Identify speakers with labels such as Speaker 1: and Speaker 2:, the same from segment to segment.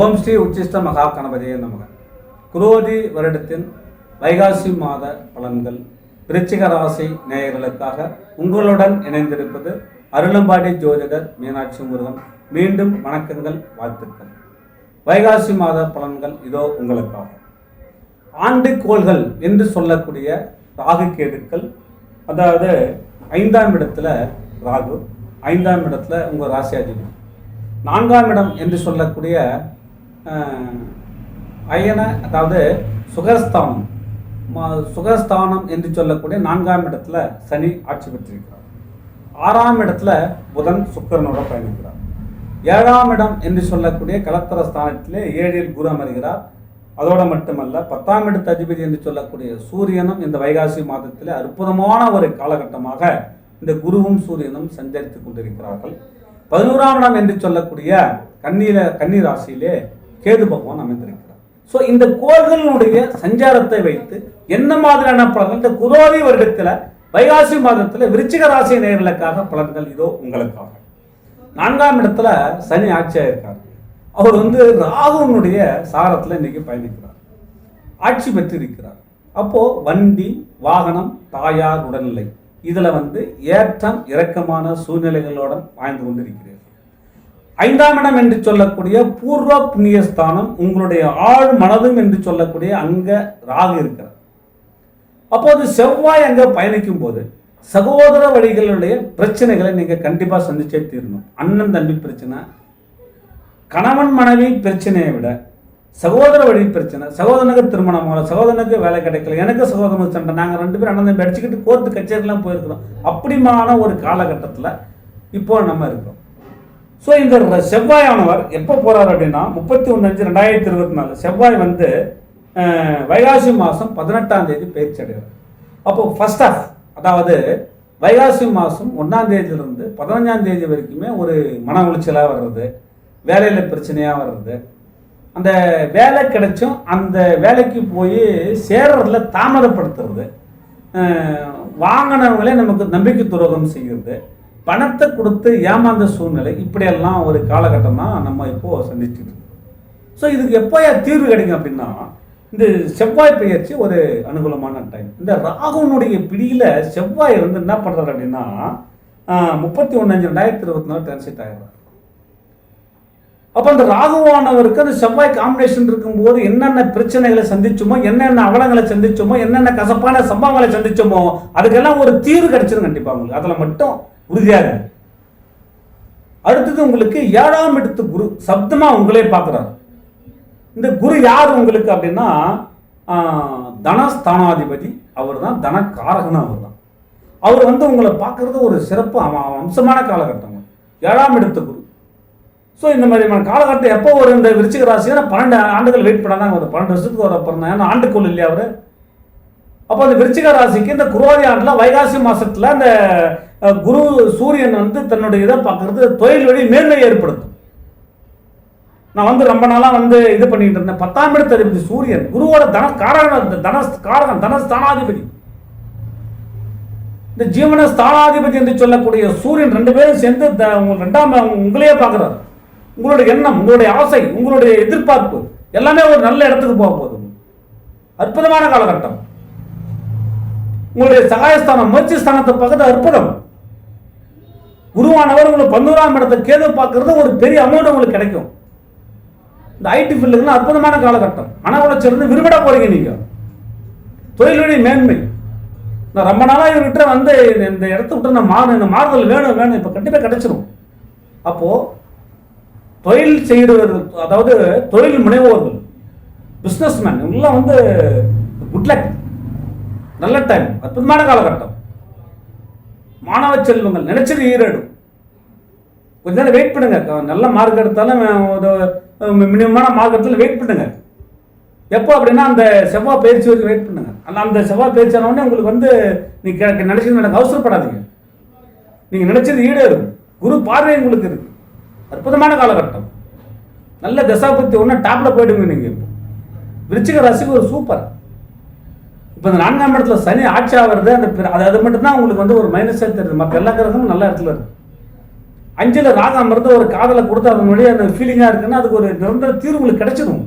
Speaker 1: ஓம் ஸ்ரீ உச்சிஷ்ட மகா கணபதியே நமக. குரோதி வருடத்தின் வைகாசி மாத பலன்கள் விருச்சிக ராசி நேயர்களுக்காக உங்களுடன் இணைந்திருப்பது அருளம்பாடி ஜோதிடர் மீனாட்சி முருகன் மீண்டும் வணக்கங்கள் வாழ்த்துக்கள். வைகாசி மாத பலன்கள் இதோ உங்களுக்காக. ஆண்டு கோள்கள் என்று சொல்லக்கூடிய ராகு கேடுக்கள் அதாவது ஐந்தாம் இடத்துல ராகு ஐந்தாம் இடத்துல உங்கள் ராசியாதிபதி. நான்காம் இடம் என்று சொல்லக்கூடிய அயன அதாவது சுகஸ்தானம் சுகஸ்தானம் என்று சொல்லக்கூடிய நான்காம் இடத்துல சனி ஆட்சி பெற்றிருக்கிறார். ஆறாம் இடத்துல புதன் சுக்கரனோட பயணிக்கிறார். ஏழாம் இடம் என்று சொல்லக்கூடிய கலத்தர ஸ்தானத்திலே ஏழில் குரு அமர்கிறார். அதோடு மட்டுமல்ல பத்தாம் இடத்து அதிபதி என்று சொல்லக்கூடிய சூரியனும் இந்த வைகாசி மாதத்தில் அற்புதமான ஒரு காலகட்டமாக இந்த குருவும் சூரியனும் சஞ்சரித்து கொண்டிருக்கிறார்கள். பதினோராம் இடம் என்று சொல்லக்கூடிய கண்ணீர கன்னி ராசியிலே கேது பகவான் அமைந்திருக்கிறார். ஸோ இந்த கோள்களினுடைய சஞ்சாரத்தை வைத்து என்ன மாதிரியான பலன்கள் இந்த குரோதி வருடத்தில் வைகாசி மாதத்தில் விருச்சிக ராசி நேர்களுக்காக பலன்கள் இதோ உங்களுக்காக. நான்காம் இடத்துல சனி ஆட்சியாக இருக்கார். அவர் வந்து ராகுனுடைய சாரத்தில் இன்னைக்கு பயணிக்கிறார். ஆட்சி பெற்றிருக்கிறார். அப்போது வண்டி வாகனம் தாயார் உடல்நிலை. இதில் வந்து ஏற்றம் இறக்கமான சூழ்நிலைகளுடன் வாழ்ந்து கொண்டிருக்கிறீர்கள். ஐந்தாம் இடம் என்று சொல்லக்கூடிய பூர்வ புண்ணியஸ்தானம் உங்களுடைய ஆழ் மனதும் என்று சொல்லக்கூடிய அங்க ராகு இருக்கிறார். அப்போது செவ்வாய் அங்க பயணிக்கும் போது சகோதர வழிகளுடைய பிரச்சனைகளை நீங்க கண்டிப்பா சந்திச்சே தீரணும். அண்ணன் தம்பி பிரச்சனை கணவன் மனைவி பிரச்சனையை விட சகோதர வழி பிரச்சனை சகோதரனுக்கு திருமணம் ஆகல சகோதரனுக்கு வேலை கிடைக்கல எனக்கு சகோதரனுக்கு சண்டை நாங்கள் ரெண்டு பேரும் அண்ணன் தம்பி அடிச்சுக்கிட்டு கோர்த்து கச்சேரிலாம் போயிருக்கிறோம். அப்படிமான ஒரு காலகட்டத்தில் இப்போ நம்ம இருக்கோம். ஸோ இந்த செவ்வாயானவர் எப்போ போகிறார் அப்படின்னா முப்பத்தி ஒன்று அஞ்சு ரெண்டாயிரத்தி இருபத்தி நாலு. செவ்வாய் வந்து வைகாசி மாதம் பதினெட்டாம் தேதி பயிற்சி அடைகிறார். அப்போ ஃபர்ஸ்ட் ஆஃப் அதாவது வைகாசி மாதம் ஒன்றாம் தேதியிலிருந்து பதினஞ்சாம் தேதி வரைக்குமே ஒரு மன உளைச்சலாக வர்றது வேலையில் பிரச்சனையாக வர்றது. அந்த வேலை கிடைச்சும் அந்த வேலைக்கு போய் சேர்றதில் தாமதப்படுத்துறது. வாங்கினவங்களே நமக்கு நம்பிக்கை துரோகம் செய்கிறது. பணத்தை கொடுத்து ஏமாந்த சூழ்நிலை இப்படியெல்லாம் ஒரு காலகட்டம் தான் நம்ம இப்போ சந்திச்சுட்டு ஸோ இதுக்கு எப்போயா தீர்வு கிடைக்கும் அப்படின்னா இந்த செவ்வாய் பெயர்ச்சி ஒரு அனுகூலமான டைம் இந்த ராகுனுடைய பிடியில் செவ்வாய் வந்து என்ன பண்ணுறாரு அப்படின்னா முப்பத்தி ஒன்று அஞ்சு ரெண்டாயிரத்தி இருபத்தி நாலு டிரான்சிட் ஆகிடுறாரு அப்போ அந்த ராகுவானவருக்கு அந்த செவ்வாய் காம்பினேஷன் இருக்கும்போது என்னென்ன பிரச்சனைகளை சந்திச்சோமோ என்னென்ன அவலங்களை சந்திச்சோமோ என்னென்ன கசப்பான சம்பவங்களை சந்திச்சோமோ அதுக்கெல்லாம் ஒரு தீர்வு கிடைச்சிடும் கண்டிப்பாக உங்களுக்கு அதில் மட்டும் உறுதியாக. அடுத்தது உங்களுக்கு ஏழாம் இடத்து குரு சப்தமா உங்களே பார்க்குறாரு. இந்த குரு யார் உங்களுக்கு அப்படின்னா தனஸ்தானாதிபதி. அவர் தான் தனக்காரகன் அவர் தான் அவர் வந்து உங்களை பார்க்கறது ஒரு சிறப்பு அம்சமான காலகட்டம். ஏழாம் இடத்து குரு. ஸோ இந்த மாதிரியான காலகட்டம் எப்போ ஒரு இந்த விருச்சிக ராசி பன்னெண்டு ஆண்டுகள் வெயிட் பண்ணாங்க ஒரு பன்னெண்டு வருஷத்துக்கு ஒரு அப்புறம் ஏன்னா ஆண்டுக்குள் இல்லையா அவர்? அப்போ அந்த விருச்சிக ராசிக்கு இந்த குருவாதி ஆண்டில் வைகாசி மாசத்துல அந்த குரு சூரியன் வந்து தன்னுடைய இதை பார்க்கறது தொழில் வழி மேன்மை ஏற்படுத்தும். நான் வந்து ரொம்ப நாளாக வந்து இது பண்ணிட்டு இருந்தேன். பத்தாம் இடத்து அதிபதி சூரியன் குருவோட தன காரகன் தனஸ் காரகன் தனஸ்தானாதிபதி இந்த ஜீவன ஸ்தானாதிபதி என்று சொல்லக்கூடிய சூரியன் ரெண்டு பேரும் சேர்ந்து த- ரெண்டாம் உங்களையே பார்க்குறாரு. உங்களுடைய எண்ணம் உங்களுடைய ஆசை உங்களுடைய எதிர்பார்ப்பு எல்லாமே ஒரு நல்ல இடத்துக்கு போக போகுது. அற்புதமான காலகட்டம். உங்களுடைய சகாயஸ்தானம் முயற்சி ஸ்தானத்தை பார்க்கறது அற்புதம். குருவானவர் உங்களுக்கு பன்னூறாம் இடத்தை கேது பார்க்கறது ஒரு பெரிய அமௌண்ட் உங்களுக்கு கிடைக்கும். இந்த ஐடி ஃபீல்டுக்குலாம் அற்புதமான காலகட்டம். மன உளைச்சல் விரும்பிட போறீங்க நீங்க. தொழிலுடைய மேன்மை. நான் ரொம்ப நாளாக இவர்கிட்ட வந்து இந்த- இந்த இடத்த விட்டு நான் மாறணும். இந்த மாறுதல் வேணும் வேணும். இப்போ கண்டிப்பாக கிடைச்சிரும். அப்போது தொழில் செய்கிறவர்கள் அதாவது தொழில் முனைவோர்கள் பிஸ்னஸ்மேன் இவங்கெல்லாம் வந்து குட் லக் நல்ல டைம் அற்புதமான காலகட்டம். மாணவ செல்வங்கள் நினைச்சது ஈரேடும் கொஞ்ச நேரம் வெயிட் பண்ணுங்க. நல்ல மார்க் எடுத்தாலும் மினிமமான மார்க் எடுத்தாலும் வெயிட் பண்ணுங்க. எப்போ அப்படின்னா அந்த செவ்வாய் பயிற்சி வரைக்கும் வெயிட் பண்ணுங்க. அந்த அந்த செவ்வாய் பயிற்சி ஆனவொடனே உங்களுக்கு வந்து நீங்க நினைச்சது எனக்கு அவசரப்படாதீங்க. நீங்க நினைச்சது ஈடேறும். குரு பார்வை உங்களுக்கு இருக்கு. அற்புதமான காலகட்டம். நல்ல தசாபத்தி ஒன்று டாப்பில் போயிடுங்க நீங்கள் இப்போ விருச்சிக ராசிக்கு ஒரு சூப்பர் இப்போ இந்த நான்காம் இடத்துல சனி ஆட்சி ஆகிறது அந்த அது அது மட்டும்தான் உங்களுக்கு வந்து ஒரு மைனஸாக தெரியுது. மற்ற எல்லா கிரகமும் நல்ல இடத்துல இருக்கு. அஞ்சில் ராகம் அமர்ந்து ஒரு காதலை கொடுத்து அதன் வழியாக அந்த ஃபீலிங்காக இருக்குன்னா அதுக்கு ஒரு நிரந்தர தீர்வு உங்களுக்கு கிடைச்சிடும்.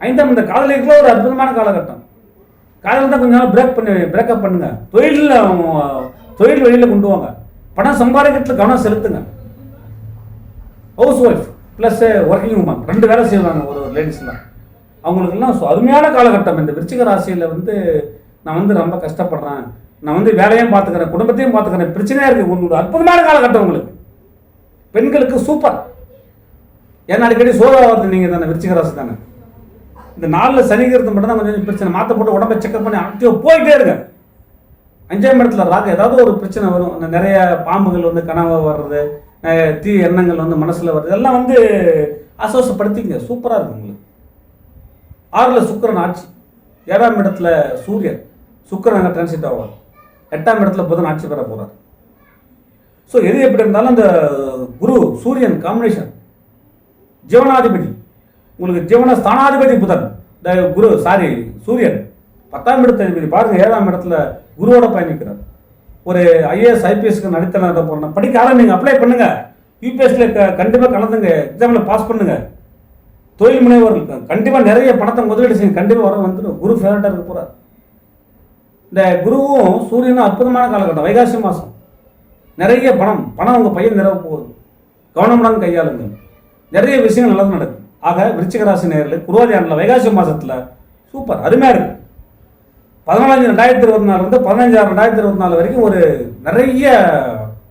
Speaker 1: ஐந்தாம் இந்த காதலிக்குள்ள ஒரு அற்புதமான காலகட்டம். காதல் தான் கொஞ்ச நாள் பிரேக் பண்ணி பிரேக்கப் பண்ணுங்க. தொழிலில் தொழில் வழியில் கொண்டு வாங்க பணம் சம்பாதிக்கிறதுல கவனம் செலுத்துங்க. Housewife plus working woman ரெண்டு வேலை செய்வாங்க ஒரு லேடிஸ்லாம் அவங்களுக்கெல்லாம் சு- அருமையான காலகட்டம். இந்த விருச்சிக ராசியில் வந்து நான் வந்து ரொம்ப கஷ்டப்படுறேன். நான் வந்து வேலையும் பார்த்துக்கிறேன் குடும்பத்தையும் பார்த்துக்கிறேன். பிரச்சனையாக இருக்குது உங்களுக்கு அற்புதமான காலகட்டம் உங்களுக்கு. பெண்களுக்கு சூப்பர் ஏன்னா அடிக்கடி சோதாவது நீங்கள் தானே? விருச்சிக ராசி தானே? இந்த நாளில் சனிங்கிறது மட்டும் தான் கொஞ்சம் பிரச்சனை. மாற்ற போட்டு உடம்பை செக்அப் பண்ணி ஆக்டிவாக போயிட்டே இருங்க. அஞ்சாம் இடத்துல ராகு ஏதாவது ஒரு பிரச்சனை வரும். அந்த நிறைய பாம்புகள் வந்து கனவை வர்றது தீ எண்ணங்கள் வந்து மனசில் வர்றது எல்லாம் வந்து ஆசுவாசப்படுத்திங்க சூப்பராக இருக்கும் உங்களுக்கு. ஆறில் சுக்கரன் ஆட்சி. ஏழாம் இடத்துல சூரியன். சுக்கரன் அங்கே டிரான்சிட் ஆவார். எட்டாம் இடத்துல புதன் ஆட்சி பெற போகிறார் ஸோ எது எப்படி இருந்தாலும் அந்த குரு சூரியன் காம்பினேஷன் ஜீவனாதிபதி. உங்களுக்கு ஜீவன ஸ்தானாதிபதி புதன். இந்த குரு சாரி சூரியன். பத்தாம் இடத்த அதிபதி பாருங்க ஏழாம் இடத்துல குருவோட பயணிக்கிறார். ஒரு ஐஏஎஸ் ஐபிஎஸ்க்கு நடித்தன போறேன் படிக்க ஆரம்பிங்க அப்ளை பண்ணுங்க. க கண்டிப்பாக கலந்துங்க எக்ஸாமில் பாஸ் பண்ணுங்கள் தொழில் முனைவோர்கள் கண்டிப்பாக நிறைய பணத்தை முதலீடு செய்யும் கண்டிப்பாக வர வந்துடும். குரு ஃபேவரட்டாக இருக்க போகிறார் இந்த குருவும் சூரியனும் அற்புதமான காலகட்டம். வைகாசி மாதம் நிறைய பணம் பணம் உங்கள் பையன் நிறவ போகுது. கவனமுடன் கையாளுங்க நிறைய விஷயங்கள் நல்லது நடக்கும். ஆக விருச்சிக ராசி நேரில் குருவாதியானில் வைகாசி மாதத்தில் சூப்பர் அருமையாக இருக்கு. பதினாலஞ்சு ரெண்டாயிரத்தி இருபத்தி நாலுலேருந்து பதினஞ்சாறு ரெண்டாயிரத்தி இருபத்தி நாலு வரைக்கும் ஒரு நிறைய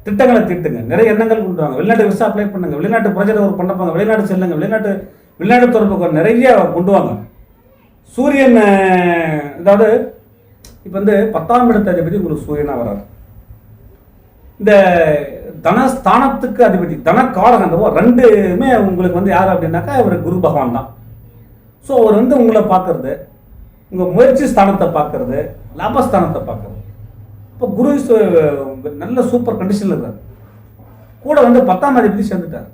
Speaker 1: திட்டங்களை தீட்டுங்க. நிறைய எண்ணங்கள் கொண்டு வாங்க வெளிநாட்டு விசா அப்ளை பண்ணுங்க. வெளிநாட்டு ப்ராஜெக்ட் ஒரு பண்ண போங்க வெளிநாட்டு செல்லுங்க. வெளிநாட்டு வெளிநாட்டு தொடர்புக்கு நிறைய கொண்டு வாங்க சூரியன் அதாவது இப்போ வந்து பத்தாம் இடத்த அதிபதி உங்களுக்கு சூரியனாக வராது இந்த தனஸ்தானத்துக்கு அதிபதி தனக்காரகன் அந்த ரெண்டுமே உங்களுக்கு வந்து யார் அப்படின்னாக்கா இவர் குரு பகவான் தான். ஸோ அவர் வந்து உங்களை பார்க்கறது உங்கள் முயற்சி ஸ்தானத்தை பார்க்கறது லாபஸ்தானத்தை பார்க்கறது. இப்போ குரு நல்ல சூப்பர் கண்டிஷனில் இருக்கார். கூட வந்து பத்தாம் அதிபதி சேர்ந்துட்டார்.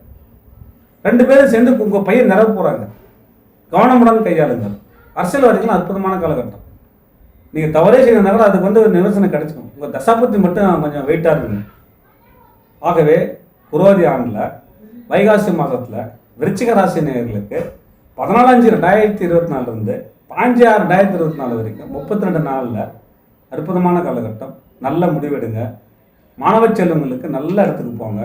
Speaker 1: ரெண்டு பேரும் சேர்ந்து உங்கள் பையன் நிரப்ப போகிறாங்க கவனமுடன் கையாளுங்கள். அரசியல்வாதிகள் அற்புதமான காலகட்டம். நீங்கள் தவறே செய்யணும்னா கூட அதுக்கு வந்து ஒரு நிவசனம் கிடைச்சிக்கும் உங்கள் தசாபத்தி மட்டும் கொஞ்சம் வெயிட்டாக இருக்குங்க ஆகவே புரோதி ஆண்டில் வைகாசி மாதத்தில் விருச்சிக ராசி நேயர்களுக்கு பதினாலஞ்சு ரெண்டாயிரத்தி இருபத்தி நாலுலேருந்து பாஞ்சு ஆறு ரெண்டாயிரத்தி இருபத்தி நாலு வரைக்கும் முப்பத்தி ரெண்டு நாளில் அற்புதமான காலகட்டம். நல்ல முடிவெடுங்க. மாணவ செல்வங்களுக்கு நல்ல இடத்துக்கு போங்க.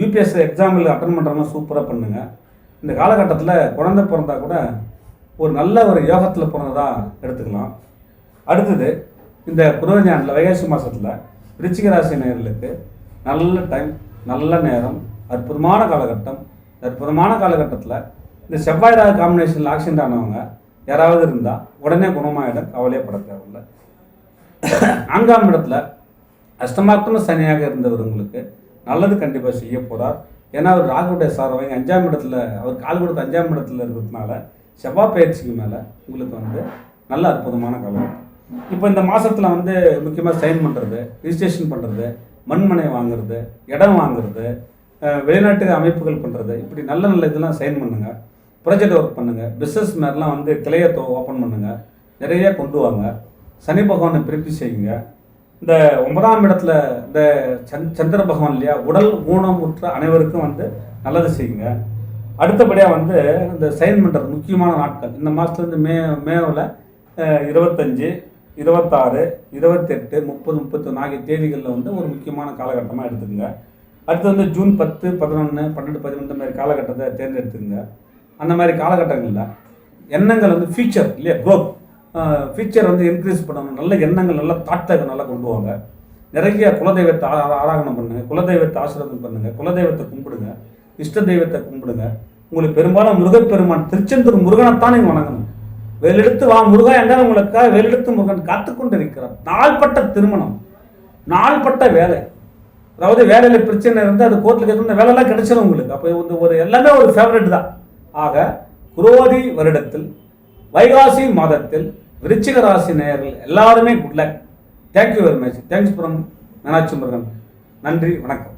Speaker 1: யூபிஎஸ்சி எக்ஸாமில் அட்டன் பண்ணுறவங்க சூப்பராக பண்ணுங்க. இந்த காலகட்டத்தில் குழந்தை பிறந்தா கூட ஒரு நல்ல ஒரு யோகத்தில் பிறந்ததா எடுத்துக்கலாம். அடுத்தது இந்த புரோஜி வைகாசி மாதத்தில் விருச்சிக ராசி நேர்களுக்கு நல்ல டைம் நல்ல நேரம் அற்புதமான காலகட்டம். அற்புதமான காலகட்டத்தில் இந்த செவ்வாய் ராகு காம்பினேஷனில் ஆக்சிடென்ட் ஆனவங்க யாராவது இருந்தால் உடனே குணமாயிடும் கவலையப்பட தேவையில்லை. நான்காம் இடத்துல அஷ்டமார்த்தம சனியாக இருந்தவர்களுக்கு நல்லது கண்டிப்பாக செய்ய போகிறார் ஏன்னா அவர் ராகுடைய வாங்கி அஞ்சாம் இடத்துல அவர் கால் கொடுத்த அஞ்சாம் இடத்துல இருக்கிறதுனால செவ்வாய் பயிற்சிக்கு மேலே உங்களுக்கு வந்து நல்ல அற்புதமான காலம் இப்போ இந்த மாதத்தில் வந்து முக்கியமாக சைன் பண்ணுறது ரிஜிஸ்ட்ரேஷன் பண்ணுறது மண்மனை வாங்குறது இடம் வாங்குறது வெளிநாட்டு அமைப்புகள் பண்ணுறது இப்படி நல்ல நல்ல இதெல்லாம் சைன் பண்ணுங்க. ப்ராஜெக்ட் ஒர்க் பண்ணுங்கள் பிஸ்னஸ் மாதிரிலாம் வந்து கிளையை ஓப்பன் பண்ணுங்கள் நிறைய கொண்டு வாங்க. சனி பகவானை பிரிப்பி செய்யுங்க. இந்த ஒன்பதாம் இடத்துல இந்த சந் சந்திர பகவான் இல்லையா உடல் ஊனமுற்ற அனைவருக்கும் வந்து நல்லது செய்யுங்க. அடுத்தபடியாக வந்து இந்த சைன் பண்ணுறது முக்கியமான நாட்கள். இந்த மாதத்துலேருந்து மே மேவில் இருபத்தஞ்சி இருபத்தாறு இருபத்தெட்டு முப்பது முப்பத்தொன்று ஆகிய தேதிகளில் வந்து ஒரு முக்கியமான காலகட்டமாக எடுத்துக்கங்க. அடுத்து வந்து ஜூன் பத்து பதினொன்று பன்னெண்டு பதிமூணு இந்த மாதிரி காலகட்டத்தை தேர்ந்தெடுத்துங்க அந்த மாதிரி காலகட்டங்களில் எண்ணங்கள் வந்து ஃபியூச்சர் இல்லையா க்ரோத் ஃபியூச்சர் வந்து இன்க்ரீஸ் பண்ணணும் நல்ல எண்ணங்கள் நல்ல தாட்டை நல்லா கொண்டு வாங்க நிறைய குலதெய்வத்தை ஆ- பண்ணுங்கள் குலதெய்வத்தை ஆசிரதம் பண்ணுங்கள் குலதெய்வத்தை கும்பிடுங்க இஷ்ட தெய்வத்தை கும்பிடுங்க. உங்களுக்கு பெரும்பாலும் முருகப்பெருமான் திருச்செந்தூர் முருகனைத்தான் நீங்கள் வணங்கணும். வெளியெடுத்து வா முருகா என்றால் உங்களுக்காக வெளியெடுத்து முருகன் காத்துக்கொண்டு இருக்கிறார் நாள்பட்ட திருமணம் நாள்பட்ட வேலை. அதாவது வேலையில் பிரச்சனை இருந்து அது கோர்ட்டில் கேட்டு வேலைலாம் கிடைச்சிடும் உங்களுக்கு. அப்போ வந்து ஒரு எல்லாமே ஒரு ஃபேவரட் தான். ஆக குரோதி வருடத்தில் வைகாசி மாதத்தில் விருச்சிக ராசி நேயர்கள் எல்லாருமே good luck thank you very much thanks from Meenakshi Murugan. நன்றி வணக்கம்.